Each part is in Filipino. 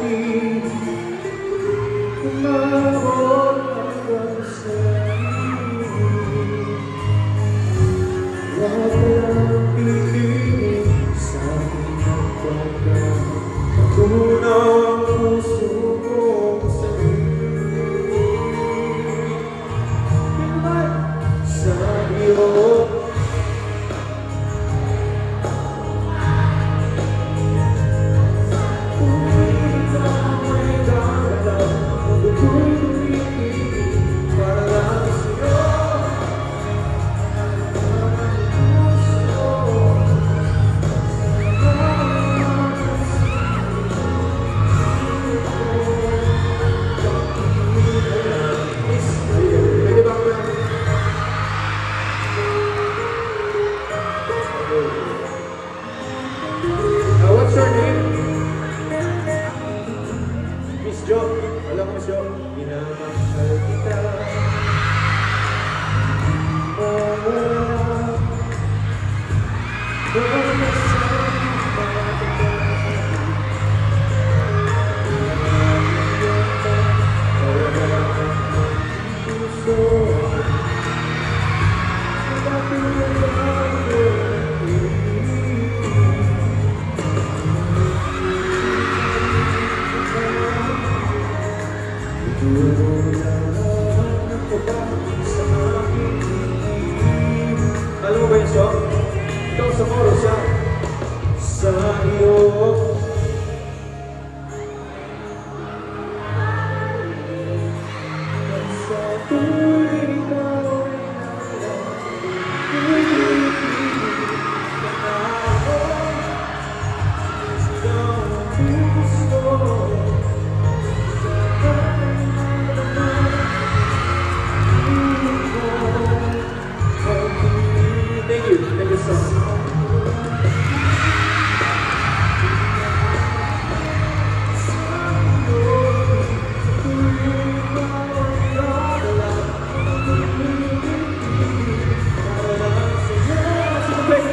see. Thank you.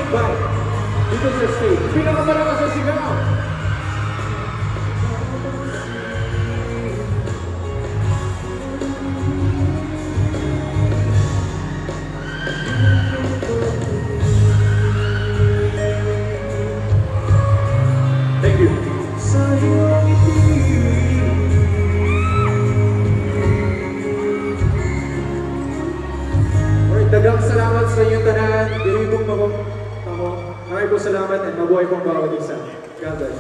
Bye. Dito sa stage. Pinakamalakas sa sigaw. Thank you. Dagang salamat sa inyong tanan. Diri pong tamo. Maraming po salamat at mabuhay pong bawat isa. God bless.